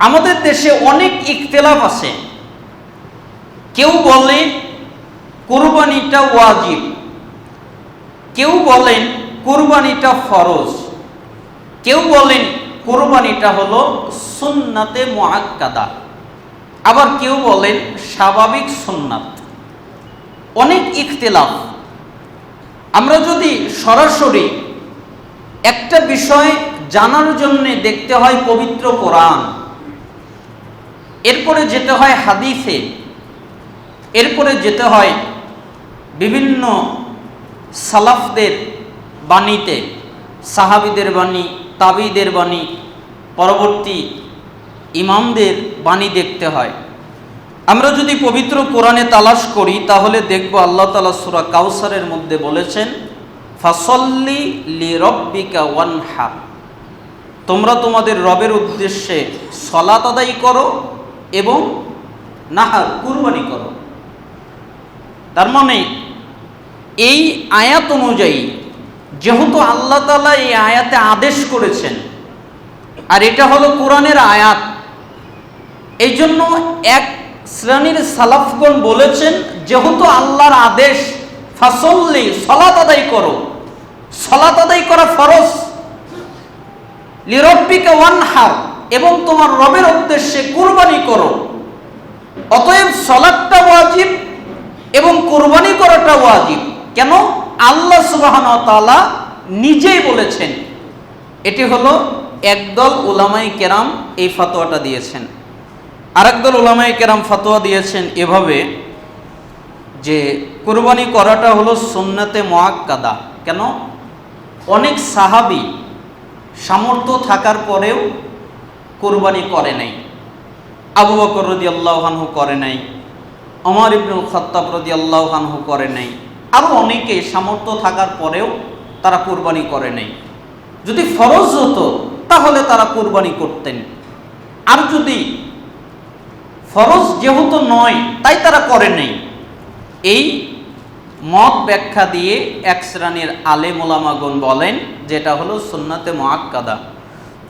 আমাদের দেশে অনেক ইখতলাফ আছে। কেউ বলে কোরবানিটা ওয়াজিব। কেউ বলেন কোরবানিটা ফরজ। কেউ বলেন কোরবানিটা হলো সুন্নাতে মুআক্কাদা। আবার কেউ বলেন স্বাভাবিক সুন্নাত। অনেক ইখতিলাফ। আমরা যদি সরাসরি একটা বিষয় জানার জন্যে দেখতে হয় পবিত্র কোরআন এরপরে যেতে হয় হাদিসে, এরপরে যেতে হয় বিভিন্ন সালাফদের বাণীতে, সাহাবিদের বাণী, তাবিদের বাণী, পরবর্তী ইমামদের বাণী দেখতে হয়। আমরা যদি পবিত্র কোরআনে তালাশ করি, তাহলে দেখব আল্লাহ তালা সুরা কাউসারের মধ্যে বলেছেন, ফাসল্লি লি রব্বিকা ওয়ানহা তোমরা তোমাদের রবের উদ্দেশ্যে সলাত আদায় করো এবং নাহার কুরবানি করো। তার মানে এই আয়াত অনুযায়ী যেহেতু আল্লাহ তালা এই আয়াতে আদেশ করেছেন, আর এটা হলো কোরআনের আয়াত এই জন্য এক শ্রেণির সালাফগণ বলেছেন, যেহেতু আল্লাহর আদেশ, ফাসল্লি, সলাত আদায় করো। সলাত আদায় করা ফরজ। লিরব্বিকে ওয়ানহার এবং তোমার রবের উদ্দেশ্যে কুরবানি করো। অতএব সলাদটা ওয়াজিব এবং কোরবানি করাটা ওয়াজিব। কেন? আল্লাহ সুবাহন তালা নিজেই বলেছেন, এটি হলো একদল ওলামাই কেরাম এই ফতোয়াটা দিয়েছেন। আরেকদল ওলামাই কেরাম ফতোয়া দিয়েছেন এভাবে যে কোরবানি করাটা হলো সুন্নাতে মোয়াক্কাদা কেন? অনেক সাহাবি সামর্থ্য থাকার পরেও কোরবানি করে নাই। আবু বকর রদি আল্লাহানহু করে নাই। অমর ইবনুল খত্তাব রদি আল্লাহানহু করে নাই। আরও অনেকে সামর্থ্য থাকার পরেও তারা কোরবানি করে নাই। যদি ফরজ হতো, তাহলে তারা কোরবানি করতেন। আর যদি ফরজ যেহেতু নয়, তাই তারা করে নেই। এই মত ব্যাখ্যা দিয়ে এক শ্রেণির আলে মোলামাগণ বলেন, যেটা হলো সুন্নাতে মোয়াক্কাদা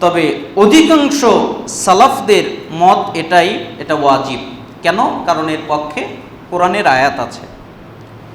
তবে অধিকাংশ সালাফদের মত এটাই এটা ওয়াজিব। কেন? কারণ এর পক্ষে কোরআনের আয়াত আছে।